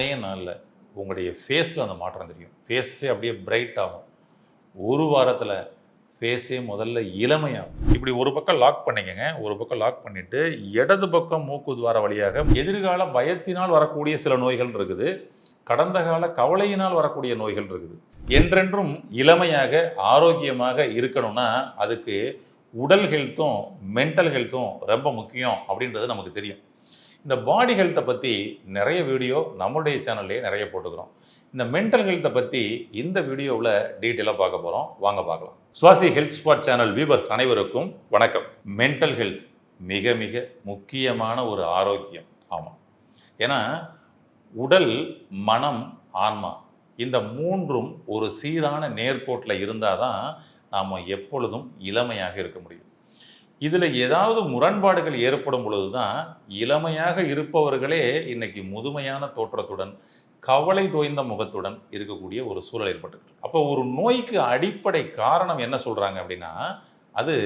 ஒரே நாளில் உங்களுடைய ஃபேஸில் அந்த மாற்றம் தெரியும். ஃபேஸே அப்படியே பிரைட் ஆகும். ஒரு வாரத்தில் ஃபேஸே முதல்ல இளமையாகும். இப்படி ஒரு பக்கம் லாக் பண்ணிக்கங்க. ஒரு பக்கம் லாக் பண்ணிவிட்டு இடது பக்கம் மூக்கு துவார வழியாக எதிர்கால பயத்தினால் வரக்கூடிய சில நோய்கள் இருக்குது. கடந்த கால கவலையினால் வரக்கூடிய நோய்கள் இருக்குது. என்றென்றும் இளமையாக ஆரோக்கியமாக இருக்கணும்னா அதுக்கு உடல் ஹெல்த்தும் மென்டல் ஹெல்த்தும் ரொம்ப முக்கியம் அப்படின்றது நமக்கு தெரியும். இந்த பாடி ஹெல்த்தை பற்றி நிறைய வீடியோ நம்மளுடைய சேனல்லையே நிறைய போட்டுக்கிறோம். இந்த மென்டல் ஹெல்த்தை பற்றி இந்த வீடியோவில் டீட்டெயிலாக பார்க்க போகிறோம் வாங்க பார்க்கலாம். சுவாசி ஹெல்த் ஸ்பாட் சேனல் வியூவர்ஸ் அனைவருக்கும் வணக்கம். மென்டல் ஹெல்த் மிக மிக முக்கியமான ஒரு ஆரோக்கியம். ஆமாம் ஏன்னா உடல் மனம் ஆன்மா இந்த மூன்றும் ஒரு சீரான நேர்கோட்டில் இருந்தால் தான் நாம் எப்பொழுதும் இளமையாக இருக்க முடியும். இதில் ஏதாவது முரண்பாடுகள் ஏற்படும் பொழுது தான் இளமையாக இருப்பவர்களே இன்னைக்கு முதுமையான தோற்றத்துடன் கவலை தோய்ந்த முகத்துடன் இருக்கக்கூடிய ஒரு சூழல் ஏற்பட்டு அப்போ ஒரு நோய்க்கு அடிப்படை காரணம் என்ன சொல்கிறாங்க அப்படின்னா அது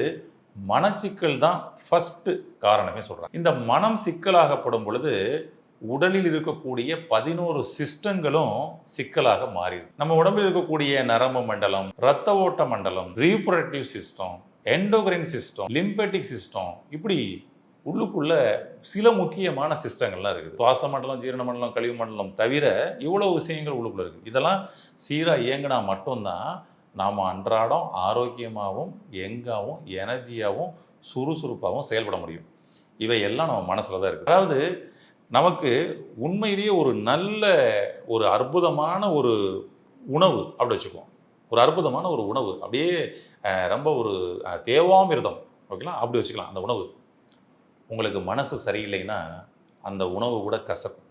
மனச்சிக்கல் தான் ஃபஸ்ட்டு காரணமே சொல்கிறாங்க இந்த மனம் சிக்கலாகப்படும் பொழுது உடலில் இருக்கக்கூடிய பதினோரு சிஸ்டங்களும் சிக்கலாக மாறிடும். நம்ம உடம்பில் இருக்கக்கூடிய நரம்பு மண்டலம் இரத்த ஓட்ட மண்டலம் reproductive system endocrine system lymphatic system இப்படி உள்ளுக்குள்ள சில முக்கியமான சிஸ்டங்கள்லாம் இருக்குது. சுவாச மண்டலம் ஜீரண மண்டலம் கழிவு மண்டலம் தவிர இவ்வளோ விஷயங்கள் உள்ளுக்குள்ள இருக்குது. இதெல்லாம் சீராக இயங்கினா மட்டும்தான் நாம் அன்றாடம் ஆரோக்கியமாகவும் எங்காகவும் எனர்ஜியாகவும் சுறுசுறுப்பாகவும் செயல்பட முடியும். இவை எல்லாம் நம்ம மனசில் தான் இருக்குது. அதாவது நமக்கு உண்மையிலேயே ஒரு நல்ல ஒரு அற்புதமான ஒரு உணவு அப்படி வச்சுக்குவோம். ஒரு அற்புதமான ஒரு உணவு. அப்படியே ரொம்ப ஒரு தேவாமிர்தம். ஓகேங்களா? அப்படி வச்சுக்கலாம் அந்த உணவு. உங்களுக்கு மனசு சரியில்லைன்னா அந்த உணவு கூட கசக்கும்.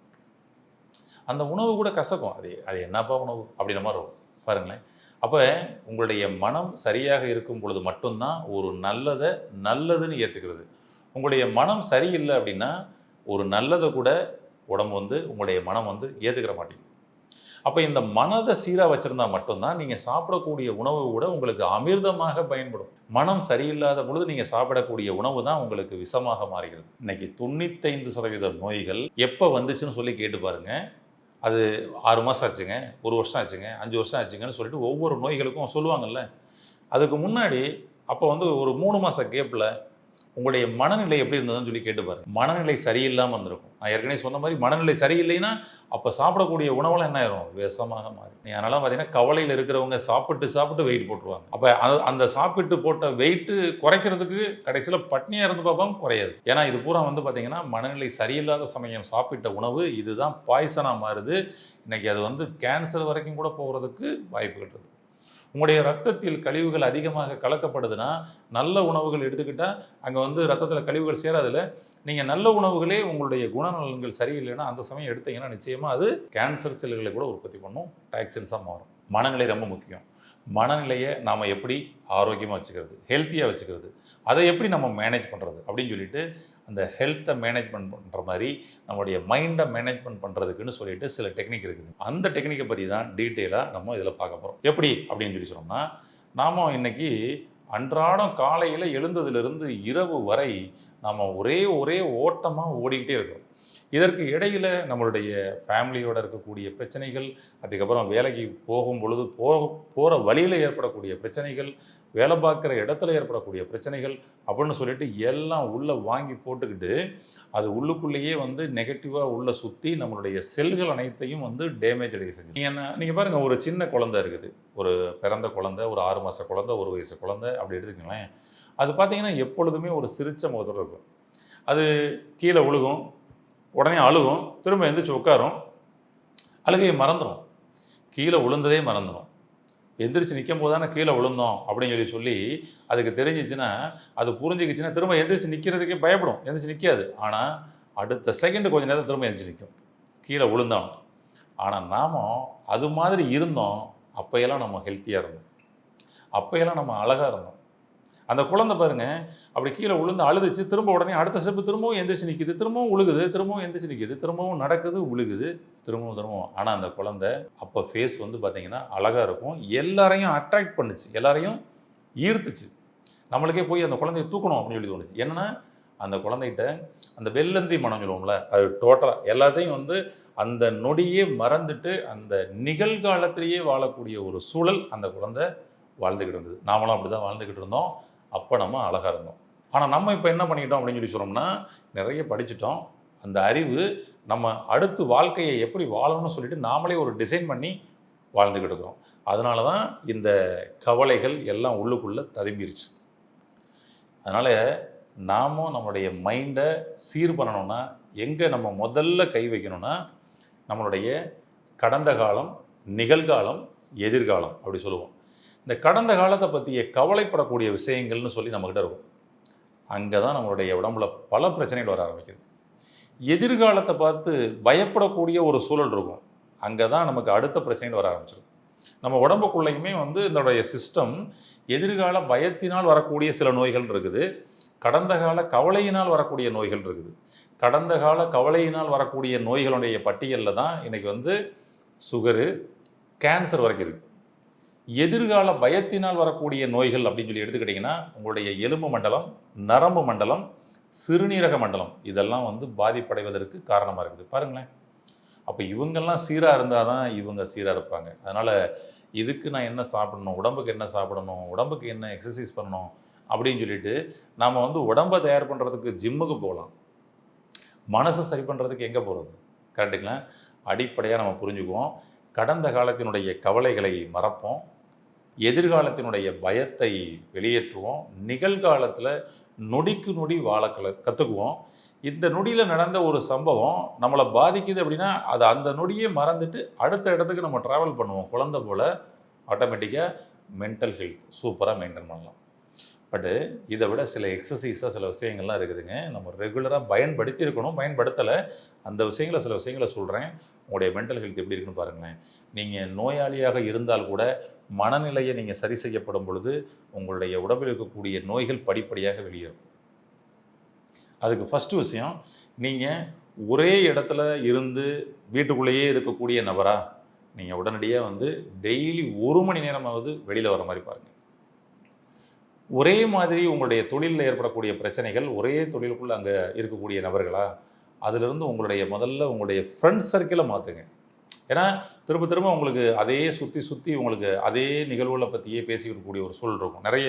அந்த உணவு கூட கசக்கும். அது அது என்னப்பா உணவு? அப்படின்ற மாதிரி இருக்கும் பாருங்களேன். அப்போ உங்களுடைய மனம் சரியாக இருக்கும் பொழுது மட்டும்தான் ஒரு நல்லதை நல்லதுன்னு ஏற்றுக்கிறது உங்களுடைய மனம் சரியில்லை அப்படின்னா ஒரு நல்லதை கூட உடம்பு வந்து உங்களுடைய மனம் வந்து ஏற்றுக்கிற மாட்டேங்குது. அப்போ இந்த மனதை சீராக வச்சுருந்தா மட்டும்தான் நீங்கள் சாப்பிடக்கூடிய உணவு கூட உங்களுக்கு அமிர்தமாக பயன்படும். மனம் சரியில்லாத பொழுது நீங்கள் சாப்பிடக்கூடிய உணவு தான் உங்களுக்கு விஷமாக மாறுகிறது. இன்னைக்கு தொண்ணூத்தைந்து சதவீத நோய்கள் எப்போ வந்துச்சுன்னு சொல்லி கேட்டு பாருங்க. அது ஆறு மாதம் ஆச்சுங்க ஒரு வருஷம் ஆச்சுங்க அஞ்சு வருஷம் ஆச்சுங்கன்னு சொல்லிட்டு ஒவ்வொரு நோய்களுக்கும் சொல்லுவாங்கல்ல. அதுக்கு முன்னாடி அப்போ வந்து ஒரு மூணு மாத கேப்பில் உங்களுடைய மனநிலை எப்படி இருந்ததுன்னு சொல்லி கேட்டு பாருங்க. மனநிலை சரியில்லாமல் இருந்திருக்கும். நான் ஏற்கனவே சொன்ன மாதிரி மனநிலை சரியில்லைன்னா அப்போ சாப்பிடக்கூடிய உணவெல்லாம் என்ன ஆயிரும்? விஷமாக மாறி நீ அதனால பார்த்தீங்கன்னா கவலையில் இருக்கிறவங்க சாப்பிட்டு சாப்பிட்டு வெயிட் போட்டுருவாங்க. அப்போ அது அந்த சாப்பிட்டு போட்ட வெயிட்டு குறைக்கிறதுக்கு கடைசியில் பட்னியாக இருந்து பார்ப்பாங்க குறையாது. ஏன்னா இது பூரா வந்து பார்த்தீங்கன்னா மனநிலை சரியில்லாத சமயம் சாப்பிட்ட உணவு இதுதான் பாய்சனாக மாறுது. இன்னைக்கு அது வந்து கேன்சர் வரைக்கும் கூட போகிறதுக்கு வாய்ப்புகள் இருக்குது உங்களுடைய ரத்தத்தில் கழிவுகள் அதிகமாக கலக்கப்படுதுன்னா நல்ல உணவுகள் எடுத்துக்கிட்டால் அங்கே வந்து ரத்தத்தில் கழிவுகள் சேராதில்ல. நீங்கள் நல்ல உணவுகளே உங்களுடைய குணநலன்கள் சரியில்லைன்னா அந்த சமயம் எடுத்தீங்கன்னா நிச்சயமாக அது கேன்சர் செல்களை கூட உற்பத்தி பண்ணும் டாக்ஸின்ஸாக மாறும். மனநிலை ரொம்ப முக்கியம். மனநிலையை நாம் எப்படி ஆரோக்கியமாக வச்சுக்கிறது ஹெல்த்தியாக வச்சுக்கிறது அதை எப்படி நம்ம மேனேஜ் பண்ணுறது அப்படின்னு சொல்லிட்டு அந்த ஹெல்த்தை மேனேஜ்மெண்ட் பண்ணுற மாதிரி நம்மளுடைய மைண்டை மேனேஜ்மெண்ட் பண்ணுறதுக்குன்னு சொல்லிட்டு சில டெக்னிக் இருக்குது. அந்த டெக்னிக்கை பற்றி தான் டீட்டெயிலாக நம்ம இதில் பார்க்க போகிறோம் எப்படி? அப்படின்னு சொல்லி சொன்னோம்னா நாம் இன்னைக்கு அன்றாடம் காலையில் எழுந்ததிலிருந்து இரவு வரை நாம் ஒரே ஒரே ஓட்டமாக ஓடிக்கிட்டே இருக்கோம். இதற்கு இடையில் நம்மளுடைய ஃபேமிலியோட இருக்கக்கூடிய பிரச்சனைகள் அதுக்கப்புறம் வேலைக்கு போகும் பொழுது போக போகிற வழியில் ஏற்படக்கூடிய பிரச்சனைகள் வேலை பார்க்குற இடத்துல ஏற்படக்கூடிய பிரச்சனைகள் அப்படின்னு சொல்லிட்டு எல்லாம் உள்ளே வாங்கி போட்டுக்கிட்டு அது உள்ளுக்குள்ளேயே வந்து நெகட்டிவாக உள்ளே சுற்றி நம்மளுடைய செல்கள் அனைத்தையும் வந்து டேமேஜ் அடைய செஞ்சு. நீங்கள் என்ன நீங்கள் பாருங்கள் ஒரு சின்ன குழந்தை இருக்குது. ஒரு பிறந்த குழந்தை ஒரு ஆறு மாத குழந்தை ஒரு வயசு குழந்தை அப்படி எடுத்துக்கங்களேன். அது பார்த்தீங்கன்னா எப்பொழுதுமே ஒரு சிரிச்ச முகத்தோடு இருக்கும். அது கீழே விழுகும் உடனே அழுகும். திரும்ப எந்திரிச்சு உட்காரும். அழுகையை மறந்துடும் கீழே விழுந்ததே மறந்துடும் எந்திரிச்சு நிற்கும் போது தானே கீழே விழுந்தோம் அப்படின்னு சொல்லி சொல்லி அதுக்கு தெரிஞ்சிச்சுன்னா அது புரிஞ்சுக்கிச்சுன்னா திரும்ப எந்திரிச்சு நிற்கிறதுக்கே பயப்படும். எந்திரிச்சு நிற்காது ஆனால் அடுத்த செகண்டு கொஞ்ச நேரம் திரும்ப எந்திரிச்சு நிற்கும் கீழே விழுந்தோம். ஆனால் நாம் அது மாதிரி இருந்தோம். அப்பையெல்லாம் நம்ம ஹெல்த்தியாக இருந்தோம். அப்பையெல்லாம் நம்ம அழகாக இருந்தோம். அந்த குழந்தை பாருங்க அப்படி கீழே விழுந்து அழுதுச்சு திரும்ப உடனே அடுத்த ஸ்டெப்பு திரும்பவும் எந்திரிச்சு நிற்கிது திரும்பவும் உழுகுது திரும்பவும் எந்திரிச்சு நிற்கிது திரும்பவும் நடக்குது உழுகுது திரும்பவும் திரும்பவும். ஆனால் அந்த குழந்தை அப்போ ஃபேஸ் வந்து பார்த்தீங்கன்னா அழகாக இருக்கும். எல்லாரையும் அட்ராக்ட் பண்ணுச்சு எல்லாரையும் ஈர்த்துச்சு. நம்மளுக்கே போய் அந்த குழந்தைய தூக்கணும் அப்படின்னு சொல்லி தோணுச்சு. என்னன்னா அந்த குழந்தைகிட்ட அந்த வெள்ளந்தி மனம் சொல்லுவோம்ல அது டோட்டலாக எல்லாத்தையும் வந்து அந்த நொடியே மறந்துட்டு அந்த நிகழ்காலத்திலேயே வாழக்கூடிய ஒரு சூழல் அந்த குழந்தை வாழ்ந்துக்கிட்டு இருந்தது. நாமளும் அப்படி தான் வாழ்ந்துக்கிட்டு இருந்தோம். அப்போ நம்ம அழகாக இருந்தோம். ஆனால் நம்ம இப்போ என்ன பண்ணிக்கிட்டோம் அப்படின்னு சொல்லி சொன்னோம்னா நிறைய படிச்சுட்டோம். அந்த அறிவு நம்ம அடுத்து வாழ்க்கையை எப்படி வாழணும்னு சொல்லிட்டு நாமளே ஒரு டிசைன் பண்ணி வாழ்ந்துக்கிட்டு இருக்கிறோம். அதனால தான் இந்த கவலைகள் எல்லாம் உள்ளுக்குள்ளே ததும்பிருச்சு. அதனால் நாமும் நம்மளுடைய மைண்டை சீர் பண்ணணும்னா எங்கே நம்ம முதல்ல கை வைக்கணும்னா நம்மளுடைய கடந்த காலம் நிகழ்காலம் எதிர்காலம் அப்படி சொல்லுவோம். இந்த கடந்த காலத்தை பற்றிய கவலைப்படக்கூடிய விஷயங்கள்னு சொல்லி நம்மக்கிட்ட இருக்கும். அங்கே தான் நம்மளுடைய உடம்புல பல பிரச்சனைகள் வர ஆரம்பிக்குது. எதிர்காலத்தை பார்த்து பயப்படக்கூடிய ஒரு சூழல் இருக்கும். அங்கே தான் நமக்கு அடுத்த பிரச்சனைகள் வர ஆரம்பிச்சிடும் நம்ம உடம்புக்குள்ளேயுமே வந்து இதனுடைய சிஸ்டம் எதிர்கால பயத்தினால் வரக்கூடிய சில நோய்கள் இருக்குது. கடந்த கால கவலையினால் வரக்கூடிய நோய்கள் இருக்குது. கடந்த கால கவலையினால் வரக்கூடிய நோய்களுடைய பட்டியலில் தான் இன்றைக்கி வந்து சுகரு கேன்சர் வரைக்கும் இருக்குது எதிர்கால பயத்தினால் வரக்கூடிய நோய்கள் அப்படின்னு சொல்லி எடுத்துக்கிட்டிங்கன்னா உங்களுடைய எலும்பு மண்டலம் நரம்பு மண்டலம் சிறுநீரக மண்டலம் இதெல்லாம் வந்து பாதிப்படைவதற்கு காரணமாக இருக்குது. பாருங்களேன். அப்போ இவங்கெல்லாம் சீராக இருந்தால் தான் இவங்க சீராக இருப்பாங்க. அதனால் இதுக்கு நான் என்ன சாப்பிடணும் உடம்புக்கு என்ன சாப்பிடணும் உடம்புக்கு என்ன எக்ஸசைஸ் பண்ணணும் அப்படின்னு சொல்லிட்டு நாம் வந்து உடம்பை தயார் பண்ணுறதுக்கு ஜிம்முக்கு போகலாம். மனசை சரி பண்ணுறதுக்கு எங்கே போகிறது கரெக்டுங்களா அடிப்படையாக நம்ம புரிஞ்சுக்குவோம். கடந்த காலத்தினுடைய கவலைகளை மறப்போம். எதிர்காலத்தினுடைய பயத்தை வெளியேற்றுவோம். நிகழ்காலத்தில் நொடிக்கு நொடி வாழ கற்றுக்குவோம் இந்த நொடியில் நடந்த ஒரு சம்பவம் நம்மளை பாதிக்குது அப்படின்னா அது அந்த நொடியே மறந்துட்டு அடுத்த இடத்துக்கு நம்ம ட்ராவல் பண்ணுவோம். குழந்தை போல் ஆட்டோமேட்டிக்காக மென்டல் ஹெல்த் சூப்பராக மெயின்டைன் பண்ணலாம். பட்டு இதை விட சில எக்ஸசைஸாக சில விஷயங்கள்லாம் இருக்குதுங்க. நம்ம ரெகுலராக பயன்படுத்தி இருக்கணும் பயன்படுத்தலை. அந்த விஷயங்களை சில விஷயங்களை சொல்கிறேன் உங்களுடைய மென்டல் ஹெல்த் எப்படி இருக்குன்னு பாருங்களேன். நீங்கள் நோயாளியாக இருந்தால் கூட மனநிலையை நீங்கள் சரி செய்யப்படும் பொழுது உங்களுடைய உடம்பில் இருக்கக்கூடிய நோய்கள் படிப்படியாக வெளியேறும். அதுக்கு ஃபஸ்ட்டு விஷயம் நீங்கள் ஒரே இடத்துல இருந்து வீட்டுக்குள்ளேயே இருக்கக்கூடிய நபரா நீங்கள் உடனடியாக வந்து டெய்லி ஒரு மணி நேரமாவது வெளியில் வர மாதிரி பாருங்கள் ஒரே மாதிரி உங்களுடைய தொழிலில் ஏற்படக்கூடிய பிரச்சனைகள் ஒரே தொழிலுக்குள்ளே அங்கே இருக்கக்கூடிய நபர்களா அதிலிருந்து உங்களுடைய முதல்ல உங்களுடைய ஃப்ரெண்ட்ஸ் சர்க்கிளை மாற்றுங்க ஏன்னா திரும்ப திரும்ப உங்களுக்கு அதே சுற்றி சுற்றி உங்களுக்கு அதே நிகழ்வுகளை பற்றியே பேசிக்கிட்டு கூடிய ஒரு சூழல் இருக்கும். நிறைய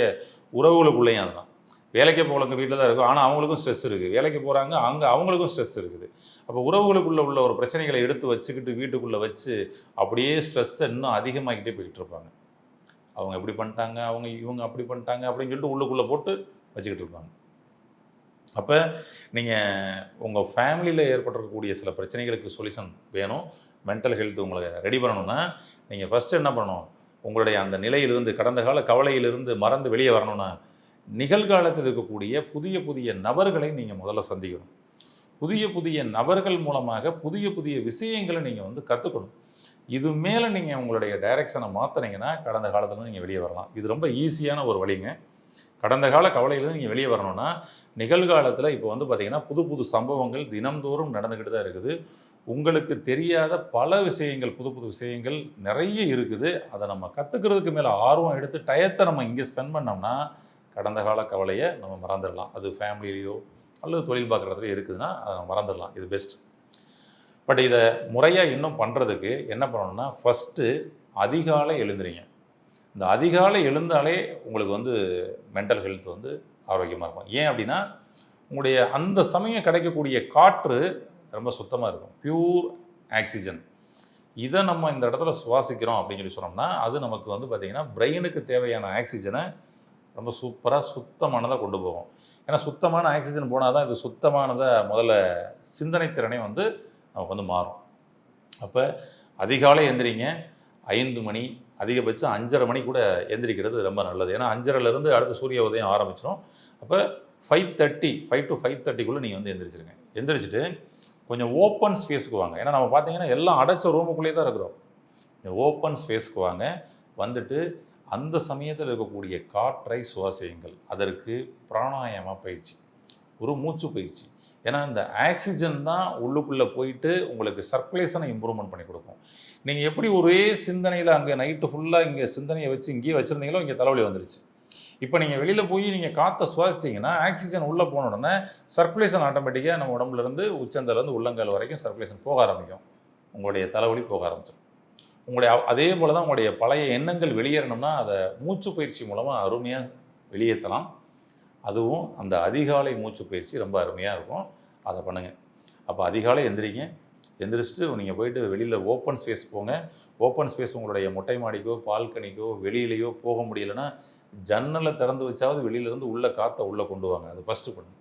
உறவுகளுக்குள்ளேயும் அதுதான். வேலைக்கு போகிறவங்க வீட்டில் தான் இருக்கும். ஆனால் அவங்களுக்கும் ஸ்ட்ரெஸ் இருக்குது. வேலைக்கு போகிறாங்க அங்கே அவங்களுக்கும் ஸ்ட்ரெஸ் இருக்குது. அப்போ உறவுகளுக்குள்ளே உள்ள ஒரு பிரச்சனைகளை எடுத்து வச்சுக்கிட்டு வீட்டுக்குள்ளே வச்சு அப்படியே ஸ்ட்ரெஸ்ஸை இன்னும் அதிகமாகிக்கிட்டே போய்கிட்டு இருப்பாங்க. அவங்க இப்படி பண்ணிட்டாங்க அவங்க இவங்க அப்படி பண்ணிட்டாங்க அப்படின்னு சொல்லிட்டு உள்ளுக்குள்ளே போட்டு வச்சுக்கிட்டு இருப்பாங்க. அப்போ நீங்கள் உங்கள் ஃபேமிலியில் ஏற்பட்டிருக்கக்கூடிய சில பிரச்சனைகளுக்கு சொல்யூஷன் வேணும். மென்டல் ஹெல்த் உங்களை ரெடி பண்ணணும்னா நீங்கள் ஃபஸ்ட்டு என்ன பண்ணணும்? உங்களுடைய அந்த நிலையிலிருந்து கடந்த கால கவலையிலிருந்து மறந்து வெளியே வரணும்னா நிகழ்காலத்தில் இருக்கக்கூடிய புதிய புதிய நபர்களை நீங்கள் முதல்ல சந்திக்கணும். புதிய புதிய நபர்கள் மூலமாக புதிய புதிய விஷயங்களை நீங்கள் வந்து கற்றுக்கணும் இது மேலே நீங்கள் உங்களுடைய டைரெக்ஷனை மாற்றினீங்கன்னா கடந்த காலத்துலேருந்து நீங்கள் வெளியே வரலாம். இது ரொம்ப ஈஸியான ஒரு வழிங்க. கடந்த கால கவலையிலேருந்து நீங்கள் வெளியே வரணும்னா நிகழ்காலத்தில் இப்போ வந்து பார்த்திங்கன்னா புது புது சம்பவங்கள் தினம்தோறும் நடந்துக்கிட்டு தான் இருக்குது. உங்களுக்கு தெரியாத பல விஷயங்கள் புது புது விஷயங்கள் நிறைய இருக்குது. அதை நம்ம கற்றுக்கிறதுக்கு மேலே ஆர்வம் எடுத்து டயத்தை நம்ம இங்கே ஸ்பெண்ட் பண்ணோம்னா கடந்த கால கவலையை நம்ம மறந்துடலாம். அது ஃபேமிலியிலையோ அல்லது தொழில் பார்க்குறதுலையோ இருக்குதுன்னா அதை நம்ம மறந்துடலாம். இது பெஸ்ட் பட் இதை முறையாக இன்னும் பண்ணுறதுக்கு என்ன பண்ணணும்னா ஃபஸ்ட்டு அதிகாலை எழுந்துறீங்க இந்த அதிகாலை எழுந்தாலே உங்களுக்கு வந்து மென்டல் ஹெல்த் வந்து ஆரோக்கியமாக இருக்கும். ஏன் அப்படின்னா உங்களுடைய அந்த சமயம் கிடைக்கக்கூடிய காற்று ரொம்ப சுத்தமாக இருக்கும். பியூர் ஆக்சிஜன் இதை நம்ம இந்த இடத்துல சுவாசிக்கிறோம் அப்படின்னு சொல்லி சொன்னோம்னா அது நமக்கு வந்து பார்த்திங்கன்னா பிரெயினுக்கு தேவையான ஆக்சிஜனை ரொம்ப சூப்பராக சுத்தமானதாக கொண்டு போகும். ஏன்னா சுத்தமான ஆக்சிஜன் போனால் தான் இது சுத்தமானதை முதல்ல சிந்தனை திறனே வந்து நமக்கு வந்து மாறும். அப்போ அதிகாலை எந்திரிங்க. ஐந்து மணி அதிகபட்சம் அஞ்சரை மணி கூட எந்திரிக்கிறது ரொம்ப நல்லது. ஏன்னா அஞ்சரைலேருந்து அடுத்த சூரிய உதயம் ஆரம்பிச்சிடும் அப்போ five thirty five to five தேர்ட்டிக்குள்ளே நீங்கள் வந்து எந்திரிச்சிருங்க. எந்திரிச்சிட்டு கொஞ்சம் ஓப்பன் ஸ்பேஸுக்கு வாங்க. ஏன்னா நம்ம பார்த்தீங்கன்னா எல்லாம் அடைச்ச ரூமுக்குள்ளேயே தான் இருக்கிறோம். ஓப்பன் ஸ்பேஸ்க்கு வாங்க. வந்துட்டு அந்த சமயத்தில் இருக்கக்கூடிய காற்றை சுவாசியுங்கள். அதற்கு பிராணாயாம பயிற்சி. ஒரு மூச்சு பயிற்சி. ஏன்னா இந்த ஆக்சிஜன் தான் உள்ளுக்குள்ளே போயிட்டு உங்களுக்கு சர்க்குலேஷனை இம்ப்ரூவ்மெண்ட் பண்ணி கொடுக்கும். நீங்கள் எப்படி ஒரே சிந்தனையில் அங்கே நைட்டு ஃபுல்லாக இங்கே சிந்தனையை வச்சு இங்கேயே வச்சுருந்தீங்களோ இங்கே தலைவலி வந்துருச்சு. இப்போ நீங்கள் வெளியில் போய் நீங்கள் காற்றை சுவாசிச்சிங்கன்னா ஆக்சிஜன் உள்ளே போன உடனே சர்க்குலேஷன் ஆட்டோமேட்டிக்காக நம்ம உடம்புலேருந்து உச்சந்தலேருந்து உள்ளங்கால் வரைக்கும் சர்க்குலேஷன் போக ஆரம்பிக்கும். உங்களுடைய தலைவலி போக ஆரம்பிச்சிடும் உங்களுடைய அதே போல் தான் உங்களுடைய பழைய எண்ணங்கள் வெளியேறணும்னா அதை மூச்சு பயிற்சி மூலமாக அருமையாக வெளியேற்றலாம் அதுவும் அந்த அதிகாலை மூச்சு பயிற்சி ரொம்ப அருமையாக இருக்கும். அதை பண்ணுங்கள் அப்போ அதிகாலை எந்திரிங்க. எந்திரிச்சிட்டு நீங்கள் போயிட்டு வெளியில் ஓப்பன் ஸ்பேஸ் போங்க. ஓப்பன் ஸ்பேஸ் உங்களுடைய மொட்டை மாடிக்கோ பால்கனிக்கோ வெளியிலையோ போக முடியலன்னா ஜன்னலை திறந்து வச்சாவது வெளியிலேருந்து உள்ளே காற்றை உள்ளே கொண்டு வாங்க. அது ஃபஸ்ட்டு பண்ணு.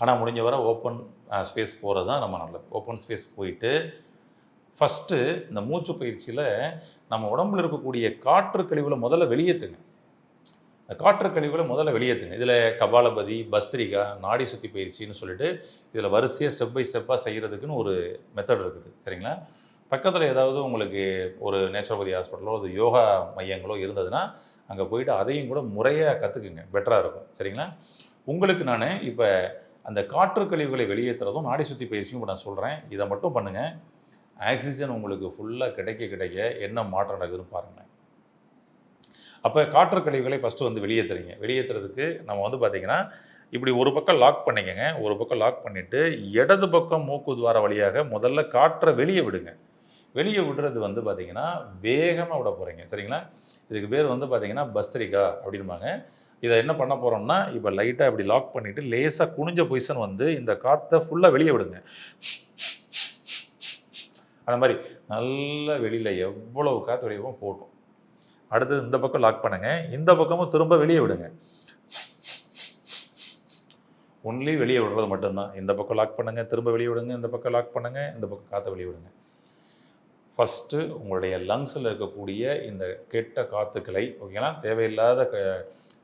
ஆனால் முடிஞ்ச வரை ஓப்பன் ஸ்பேஸ் போகிறது தான் நம்ம நல்லது. ஓப்பன் ஸ்பேஸ் போயிட்டு ஃபஸ்ட்டு இந்த மூச்சு பயிற்சியில் நம்ம உடம்புல இருக்கக்கூடிய காற்று கழிவுகளை முதல்ல வெளியேற்றுங்க இந்த காற்று கழிவுகளை முதல்ல வெளியேற்றுங்க இதில் கபாலபதி பஸ்திரிகா நாடி சுத்தி பயிற்சின்னு சொல்லிட்டு இதில் வரிசையாக ஸ்டெப் பை ஸ்டெப்பாக செய்கிறதுக்குன்னு ஒரு மெத்தட் இருக்குது. சரிங்களா? பக்கத்தில் ஏதாவது உங்களுக்கு ஒரு நேச்சுரோபதி ஹாஸ்பிட்டலோ அது யோகா மையங்களோ இருந்ததுன்னா அங்கே போயிட்டு அதையும் கூட முறையாக கற்றுக்குங்க பெட்டராக இருக்கும். சரிங்களா? உங்களுக்கு நான் இப்போ அந்த காற்று கழிவுகளை வெளியேற்றுறதும் நாடி சுற்றி பயிற்சியும் இப்போ நான் சொல்கிறேன் இதை மட்டும் பண்ணுங்கள் ஆக்சிஜன் உங்களுக்கு ஃபுல்லாக கிடைக்க கிடைக்க என்ன மாற்றம் நடக்குதுன்னு பாருங்களேன். அப்போ காற்று கழிவுகளை ஃபஸ்ட்டு வந்து வெளியேற்றுறீங்க வெளியேற்றுறதுக்கு நம்ம வந்து பார்த்தீங்கன்னா இப்படி ஒரு பக்கம் லாக் பண்ணிக்கங்க. ஒரு பக்கம் லாக் பண்ணிவிட்டு இடது பக்கம் மூக்கு துவார வழியாக முதல்ல காற்றை வெளியே விடுங்க. வெளியே விடுறது வந்து பார்த்தீங்கன்னா வேகமாக விட போகிறீங்க சரிங்களா? இதுக்கு பேர் வந்து பார்த்தீங்கன்னா பஸ்திரிகா அப்படின்பாங்க. இதை என்ன பண்ண போகிறோம்னா இப்போ லைட்டாக இப்படி லாக் பண்ணிவிட்டு லேசாக குனிஞ்ச பொசிஷன் வந்து இந்த காற்றை ஃபுல்லாக வெளியே விடுங்க. அந்த மாதிரி நல்ல வெளியில் எவ்வளவு காற்று வெளியவும் போட்டோம். அடுத்தது இந்த பக்கம் லாக் பண்ணுங்க. இந்த பக்கமும் திரும்ப வெளியே விடுங்க. ஒன்லி வெளியே விடுறது மட்டும்தான். இந்த பக்கம் லாக் பண்ணுங்க திரும்ப வெளியே விடுங்க இந்த பக்கம் லாக் பண்ணுங்கள் இந்த பக்கம் காற்றை வெளியே விடுங்க. ஃபஸ்ட்டு உங்களுடைய லங்ஸில் இருக்கக்கூடிய இந்த கெட்ட காற்றுக்களை ஓகேங்களா தேவையில்லாத க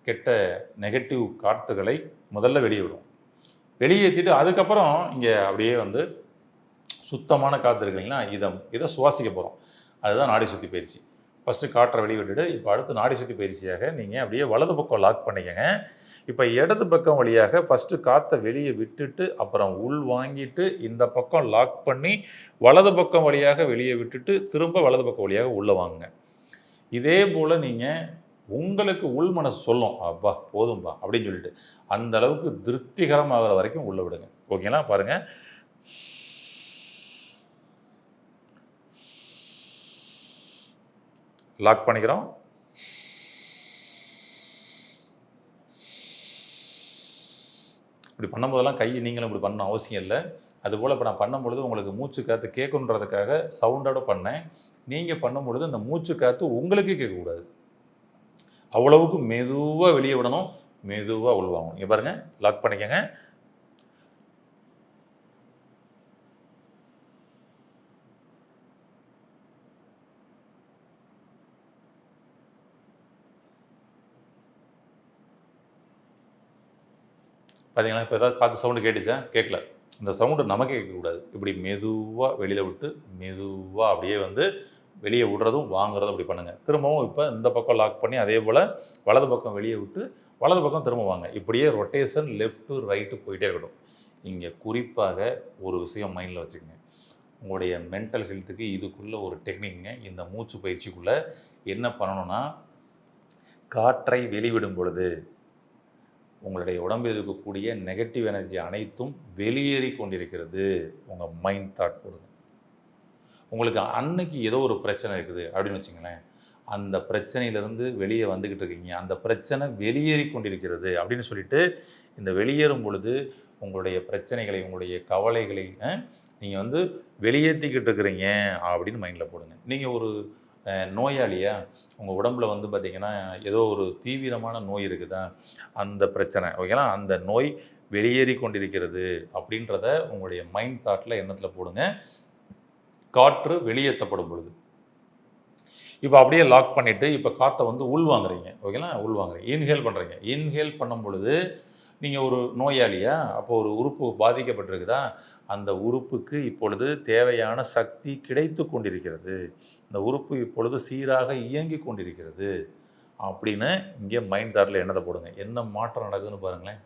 கெட்ட நெகட்டிவ் காற்றுகளை முதல்ல வெளியே விடும் வெளியேற்றிட்டு அதுக்கப்புறம் இங்கே அப்படியே வந்து சுத்தமான காற்று இருக்கு இதை இதை சுவாசிக்க போகிறோம் அதுதான் நாடி சுற்றி பயிற்சி. ஃபஸ்ட்டு காற்றை வெளியே விட்டுட்டு இப்போ அடுத்து நாடி சுற்றி பயிற்சியாக நீங்கள் அப்படியே வலது பக்கம் லாக் பண்ணிக்கங்க. இப்போ இடது பக்கம் வழியாக ஃபஸ்ட்டு காற்றை வெளியே விட்டுட்டு அப்புறம் உள் வாங்கிட்டு இந்த பக்கம் லாக் பண்ணி வலது பக்கம் வழியாக வெளியே விட்டுட்டு திரும்ப வலது பக்கம் வழியாக உள்ளே வாங்க இதே போல் நீங்கள் உங்களுக்கு உள் மனசு சொல்லும் அப்பா போதும்பா அப்படின்னு சொல்லிட்டு அந்த அளவுக்கு திருப்திகரமாகிற வரைக்கும் உள்ளே விடுங்க. ஓகேங்களா பாருங்கள் லாக் பண்ணிக்கிறோம். இப்படி பண்ணும்போதெல்லாம் கை நீங்களும் இப்படி பண்ண அவசியம் இல்லை. அதுபோல் இப்போ நான் பண்ணும்பொழுது உங்களுக்கு மூச்சு காற்று கேட்கணுன்றதுக்காக சவுண்டோட பண்ணேன். நீங்கள் பண்ணும்பொழுது அந்த மூச்சு காற்று உங்களுக்கு கேட்கக்கூடாது. அவ்வளவுக்கு மெதுவாக வெளியே விடணும். மெதுவாக உள்வாங்கணும். இங்கே பாருங்கள் லாக் பண்ணிக்கோங்க. பார்த்தீங்களா இப்போ ஏதாவது காற்று சவுண்டு கேட்டுச்சா? கேட்கல இந்த சவுண்டு நமக்கே கேட்கக்கூடாது. இப்படி மெதுவாக வெளியில் விட்டு மெதுவாக அப்படியே வந்து வெளியே விடுறதும் வாங்குறதும் அப்படி பண்ணுங்கள் திரும்பவும் இப்போ இந்த பக்கம் லாக் பண்ணி அதே போல் வலது பக்கம் வெளியே விட்டு வலது பக்கம் திரும்ப வாங்க. இப்படியே ரொட்டேஷன் லெஃப்ட்டு ரைட்டு போயிட்டே இருக்கட்டும் இங்கே குறிப்பாக ஒரு விஷயம் மைண்டில் வச்சுக்கோங்க. உங்களுடைய மென்டல் ஹெல்த்துக்கு இதுக்குள்ளே ஒரு டெக்னிக்ங்க இந்த மூச்சு பயிற்சிக்குள்ளே என்ன பண்ணணும்னா காற்றை வெளிவிடும் பொழுது உங்களுடைய உடம்பில் இருக்கக்கூடிய நெகட்டிவ் எனர்ஜி அனைத்தும் வெளியேறி கொண்டிருக்கிறது. உங்கள் மைண்ட் தாட் கொடுங்க உங்களுக்கு அன்னைக்கு ஏதோ ஒரு பிரச்சனை இருக்குது அப்படின்னு வச்சுங்களேன். அந்த பிரச்சனையிலேருந்து வெளியே வந்துக்கிட்டு இருக்கீங்க. அந்த பிரச்சனை வெளியேறி கொண்டிருக்கிறது அப்படின்னு சொல்லிட்டு இந்த வெளியேறும் பொழுது உங்களுடைய பிரச்சனைகளை உங்களுடைய கவலைகளை நீங்கள் வந்து வெளியேற்றிக்கிட்டு இருக்கிறீங்க அப்படின்னு மைண்டில் போடுங்க. நீங்கள் ஒரு நோயாளியா? உங்கள் உடம்புல வந்து பார்த்திங்கன்னா ஏதோ ஒரு தீவிரமான நோய் இருக்குதா? அந்த பிரச்சனை. ஓகேங்களா? அந்த நோய் வெளியேறி கொண்டிருக்கிறது அப்படின்றத உங்களுடைய மைண்ட் தாட்டில் எண்ணத்தில் போடுங்க. காற்று வெளியேற்றப்படும் பொழுது. இப்போ அப்படியே லாக் பண்ணிவிட்டு இப்போ காற்றை வந்து உள்வாங்குறீங்க ஓகேங்களா? உள்வாங்குறீங்க இன்ஹேல் பண்ணுறீங்க இன்ஹேல் பண்ணும் பொழுது நீங்கள் ஒரு நோயாளியா? அப்போ ஒரு உறுப்பு பாதிக்கப்பட்டிருக்குதா? அந்த உறுப்புக்கு இப்பொழுது தேவையான சக்தி கிடைத்து கொண்டிருக்கிறது. இந்த உறுப்பு இப்பொழுது சீராக இயங்கி கொண்டிருக்கிறது. அப்படின்னு இங்கே மைண்ட் தாட்டில் என்னதை போடுங்க. என்ன மாற்றம் நடக்குதுன்னு பாருங்களேன்.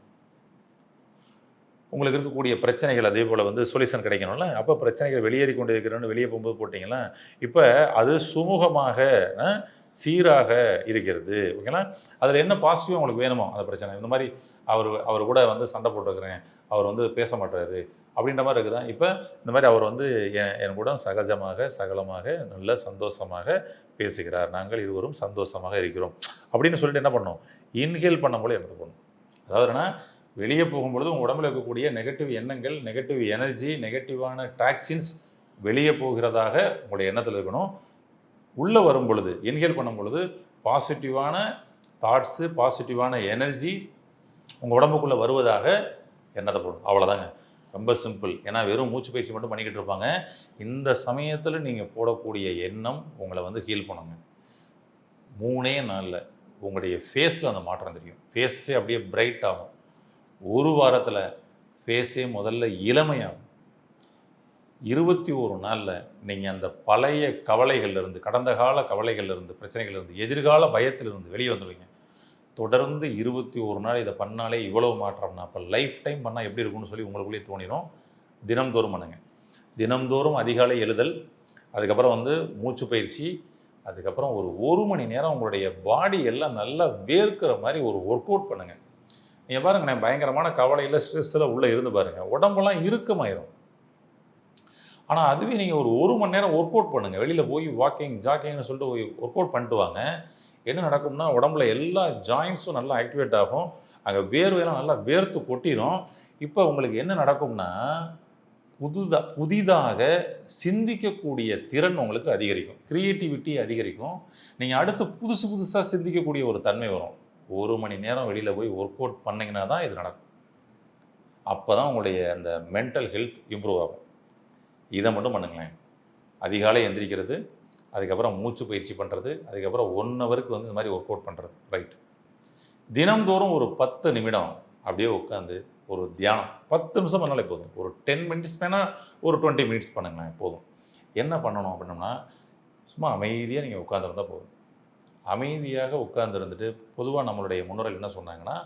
உங்களுக்கு இருக்கக்கூடிய பிரச்சனைகள் அதே போல் வந்து சொல்யூஷன் கிடைக்கணும்ல. அப்போ பிரச்சனைகள் வெளியேறி கொண்டு இருக்கிறோன்னு வெளியே போகும்போது போட்டிங்களா? இப்போ அது சுமூகமாக சீராக இருக்கிறது. ஓகேனா அதில் என்ன பாசிட்டிவ் உங்களுக்கு வேணுமோ அந்த பிரச்சனை. இந்த மாதிரி அவர் அவர் கூட வந்து சண்டை போட்டுருக்கிறேன் அவர் வந்து பேச மாட்டாரு அப்படின்ற மாதிரி இருக்குதா? இப்போ இந்த மாதிரி அவர் வந்து என் என் கூட சகஜமாக சகலமாக நல்ல சந்தோஷமாக பேசுகிறார். நாங்கள் இருவரும் சந்தோஷமாக இருக்கிறோம் அப்படின்னு சொல்லிட்டு என்ன பண்ணோம்? இன்ஹேல் பண்ணும்போது என்ன போகணும் அதாவதுனா வெளியே போகும்பொழுது உங்கள் உடம்புல இருக்கக்கூடிய நெகட்டிவ் எண்ணங்கள் நெகட்டிவ் எனர்ஜி நெகட்டிவான டாக்ஸின்ஸ் வெளியே போகிறதாக உங்களுடைய எண்ணத்தில் இருக்கணும். உள்ளே வரும் பொழுது இன்ஹேல் பண்ணும் பொழுது பாசிட்டிவான தாட்ஸு பாசிட்டிவான எனர்ஜி உங்கள் உடம்புக்குள்ளே வருவதாக எண்ணத்தை போடும்? அவ்வளோதாங்க ரொம்ப சிம்பிள் ஏன்னா வெறும் மூச்சு பயிற்சி மட்டும் பண்ணிக்கிட்டு இருப்பாங்க. இந்த சமயத்தில் நீங்கள் போடக்கூடிய எண்ணம் உங்களை வந்து ஹீல் பண்ணுங்க. மூணே நாளில் உங்களுடைய ஃபேஸில் அந்த மாற்றம் தெரியும். ஃபேஸே அப்படியே பிரைட் ஆகும். ஒரு வாரத்தில் ஃபேஸே முதல்ல இளமையாகும். இருபத்தி ஒரு நாளில் நீங்கள் அந்த பழைய கவலைகள்லேருந்து கடந்த கால கவலைகள்லேருந்து இருந்து எதிர்கால பயத்திலிருந்து வெளியே வந்துடுவீங்க தொடர்ந்து இருபத்தி ஒரு நாள் இதை பண்ணாலே இவ்வளோ மாற்றம்னா அப்போ லைஃப் டைம் பண்ணால் எப்படி இருக்கும்னு சொல்லி உங்களுக்குள்ளேயே தோணிடும் தினம்தோறும் பண்ணுங்க. தினம்தோறும் அதிகாலை எழுதல் அதுக்கப்புறம் வந்து மூச்சு பயிற்சி அதுக்கப்புறம் ஒரு ஒரு மணி நேரம் உங்களுடைய பாடி எல்லாம் நல்லா வேர்க்கிற மாதிரி ஒரு ஒர்க் அவுட் பண்ணுங்கள் நீங்கள் பாருங்க நான் பயங்கரமான கவலையில் ஸ்ட்ரெஸ்ஸில் உள்ளே இருந்து பாருங்கள் உடம்பெல்லாம் இறுக்கமாயிரும். ஆனால் அதுவே நீங்கள் ஒரு ஒரு மணி நேரம் ஒர்க் அவுட் பண்ணுங்கள் வெளியில் போய் வாக்கிங் ஜாக்கிங்னு சொல்லிட்டு போய் ஒர்க் அவுட் பண்ணிட்டு வாங்க. என்ன நடக்கும்னா உடம்புல எல்லா ஜாயின்ஸும் நல்லா ஆக்டிவேட் ஆகும். அங்கே வேர்வையெல்லாம் நல்லா வேர்த்து கொட்டிடும் இப்போ உங்களுக்கு என்ன நடக்கும்னா புதுதா புதிதாக சிந்திக்கக்கூடிய திறன் உங்களுக்கு அதிகரிக்கும். க்ரியேட்டிவிட்டி அதிகரிக்கும். நீங்கள் அடுத்து புதுசு புதுசாக சிந்திக்கக்கூடிய ஒரு தன்மை வரும். ஒரு மணி நேரம் வெளியில் போய் ஒர்க் அவுட் பண்ணிங்கன்னா தான் இது நடக்கும். அப்போ தான் உங்களுடைய அந்த மென்டல் ஹெல்த் இம்ப்ரூவ் ஆகும். இதை மட்டும் பண்ணுங்களேன். அதிகாலை எந்திரிக்கிறது அதுக்கப்புறம் மூச்சு பயிற்சி பண்ணுறது அதுக்கப்புறம் ஒன் ஹவருக்கு வந்து இந்த மாதிரி ஒர்க் அவுட் பண்ணுறது ரைட் தினம்தோறும் ஒரு பத்து நிமிடம் அப்படியே உட்காந்து ஒரு தியானம். பத்து நிமிஷம் பண்ணாலே போதும். ஒரு டென் மினிட்ஸ் வேணால் ஒரு டுவெண்ட்டி மினிட்ஸ் பண்ணுங்களேன் போதும். என்ன பண்ணணும் அப்படின்னோம்னா சும்மா அமைதியாக நீங்கள் உட்காந்துருந்தா போதும். அமைதியாக உட்காந்துருந்துட்டு பொதுவாக நம்மளுடைய முன்னோர்கள் என்ன சொன்னாங்கன்னா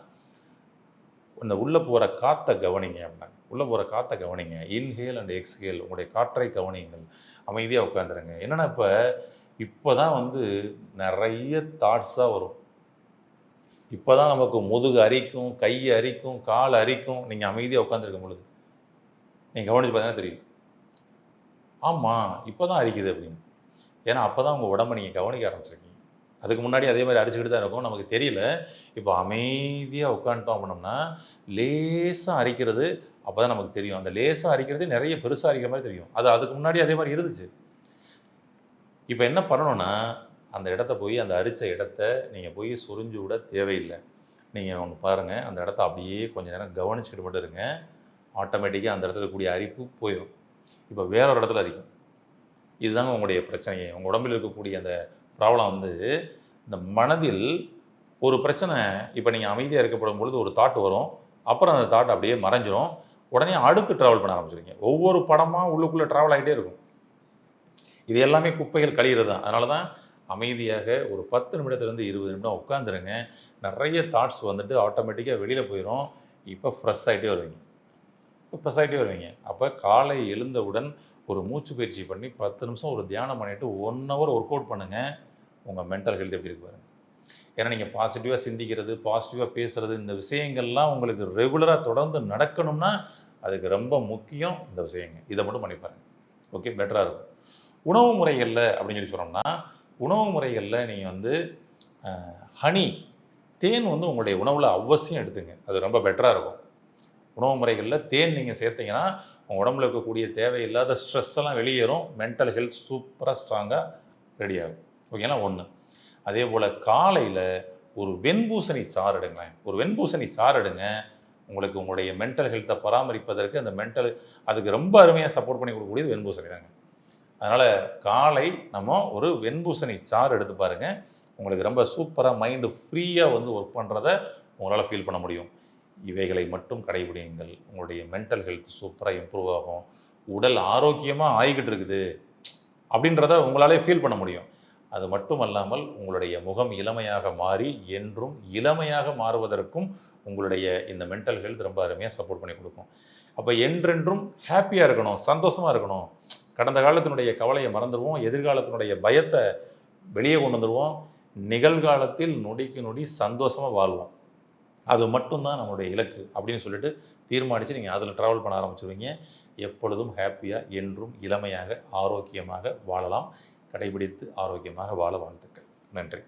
இந்த உள்ளே போகிற காற்றை கவனிங்க அப்படின்னாங்க. உள்ளே போகிற காற்றை கவனிங்க. இன்ஹேல் அண்ட் எக்ஸ்ஹேல் உங்களுடைய காற்றை கவனிங்கள் அமைதியாக உட்காந்துருங்க என்னென்னா இப்போ இப்போ தான் வந்து நிறைய தாட்ஸாக வரும். இப்போ தான் நமக்கு முதுகு அரிக்கும் கை அரிக்கும் கால் அரிக்கும். நீங்கள் அமைதியாக உட்காந்துருக்கும் பொழுது நீங்கள் கவனிச்சு பார்த்தீங்கன்னா தெரியும். ஆமாம் இப்போ தான் அரிக்குது அப்படின்னு. ஏன்னா அப்போ தான் உங்கள் உடம்பை நீங்கள் கவனிக்க ஆரம்பிச்சிருக்கீங்க. அதுக்கு முன்னாடி அதே மாதிரி அரிச்சுக்கிட்டு தான் இருக்கும். நமக்கு தெரியல. இப்போ அமைதியாக உட்காந்துட்டோம் அப்படின்னோம்னா லேசாக அரிக்கிறது அப்போ தான் நமக்கு தெரியும். அந்த லேசாக அரிக்கிறது நிறைய பெருசாக அரிக்கிற மாதிரி தெரியும். அது அதுக்கு முன்னாடி அதே மாதிரி இருந்துச்சு. இப்போ என்ன பண்ணணும்னா அந்த இடத்த போய் அந்த அரிச்ச இடத்த நீங்கள் போய் சொரிஞ்சு விட தேவையில்லை. நீங்கள் அவங்க பாருங்கள் அந்த இடத்த அப்படியே கொஞ்ச நேரம் கவனிச்சுக்கிட்டு மட்டும் இருங்க. ஆட்டோமேட்டிக்காக அந்த இடத்துல கூடிய அரிப்பு போயிடும் இப்போ வேற ஒரு இடத்துல அரிக்கும். இதுதாங்க உங்களுடைய பிரச்சனையே. உங்கள் உடம்பில் இருக்கக்கூடிய அந்த ப்ராப்ளம் வந்து இந்த மனதில் ஒரு பிரச்சனை இப்போ நீங்கள் அமைதியாக இருக்கப்படும் பொழுது ஒரு தாட் வரும். அப்புறம் அந்த தாட் அப்படியே மறைஞ்சிரும். உடனே அடுத்து ட்ராவல் பண்ண ஆரம்பிச்சிருக்கீங்க. ஒவ்வொரு படமாக உள்ளுக்குள்ளே ட்ராவல் ஆகிட்டே இருக்கும். இது எல்லாமே குப்பைகள் கழிகிறது தான். அதனால தான் அமைதியாக ஒரு பத்து நிமிடத்துலேருந்து இருபது நிமிடம் உட்காந்துருங்க நிறைய தாட்ஸ் வந்துட்டு ஆட்டோமேட்டிக்காக வெளியில் போயிடும் இப்போ ஃப்ரெஷ் ஆகிட்டே வருவீங்க. இப்போ ஃப்ரெஷ் ஆகிட்டே வருவீங்க. அப்போ காலை எழுந்தவுடன் ஒரு மூச்சு பயிற்சி பண்ணி பத்து நிமிஷம் ஒரு தியானம் பண்ணிவிட்டு ஒன் ஹவர் ஒர்க் அவுட் பண்ணுங்கள் உங்கள் மென்டல் ஹெல்த் எப்படி இருக்கு பாருங்கள் ஏன்னா நீங்கள் பாசிட்டிவாக சிந்திக்கிறது பாசிட்டிவாக பேசுகிறது இந்த விஷயங்கள்லாம் உங்களுக்கு ரெகுலராக தொடர்ந்து நடக்கணும்னா அதுக்கு ரொம்ப முக்கியம் இந்த விஷயங்க. இதை மட்டும் பண்ணி பாருங்கள் ஓகே பெட்டராக இருக்கும். உணவு முறைகளில் அப்படின்னு சொல்லி சொன்னோம்னா உணவு முறைகளில் நீங்கள் வந்து ஹனி தேன் வந்து உங்களுடைய உணவில் அவசியம் எடுத்துங்க. அது ரொம்ப பெட்டராக இருக்கும். உணவு முறைகளில் தேன் நீங்கள் சேர்த்தீங்கன்னா உங்கள் உடம்புல இருக்கக்கூடிய தேவையில்லாத ஸ்ட்ரெஸ் எல்லாம் வெளியேறும். மென்டல் ஹெல்த் சூப்பராக ஸ்ட்ராங்காக ரெடி ஆகும். ஓகேங்களா ஒன்று அதே போல் காலையில் ஒரு வெண்பூசணி சாறு எடுங்களேன். ஒரு வெண்பூசணி சாறு எடுங்க. உங்களுக்கு உங்களுடைய மென்டல் ஹெல்த்தை பராமரிப்பதற்கு அந்த மென்டல் அதுக்கு ரொம்ப அருமையாக சப்போர்ட் பண்ணி கொடுக்கக்கூடியது வெண்பூசணி தாங்க. அதனால் காலை நம்ம ஒரு வெண்பூசணி சாறு எடுத்து பாருங்கள் உங்களுக்கு ரொம்ப சூப்பராக மைண்டு ஃப்ரீயாக வந்து ஒர்க் பண்ணுறத உங்களால் ஃபீல் பண்ண முடியும். இவைகளை மட்டும் கடைபிடியுங்கள். உங்களுடைய மென்டல் ஹெல்த் சூப்பராக இம்ப்ரூவ் ஆகும். உடல் ஆரோக்கியமாக ஆகிக்கிட்டு இருக்குது. அப்படின்றத உங்களாலே ஃபீல் பண்ண முடியும். அது மட்டும் அல்லாமல் உங்களுடைய முகம் இளமையாக மாறி என்றும் இளமையாக மாறுவதற்கும் உங்களுடைய இந்த மென்டல் ஹெல்த் ரொம்ப அருமையாக சப்போர்ட் பண்ணி கொடுக்கும். அப்போ என்றென்றும் ஹாப்பியாக இருக்கணும் சந்தோஷமாக இருக்கணும். கடந்த காலத்தினுடைய கவலையை மறந்துடுவோம். எதிர்காலத்தினுடைய பயத்தை வெளியே கொண்டு வந்துடுவோம். நிகழ்காலத்தில் நொடிக்கு நொடி சந்தோஷமாக வாழ்வோம். அது மட்டும்தான் நம்மளுடைய இலக்கு அப்படின்னு சொல்லிட்டு தீர்மானித்து நீங்கள் அதில் ட்ராவல் பண்ண ஆரம்பிச்சிருவீங்க. எப்பொழுதும் ஹாப்பியாக என்றும் இளமையாக ஆரோக்கியமாக வாழலாம். கடைபிடித்து ஆரோக்கியமாக வாழ வாழ்த்துக்கள். நன்றி.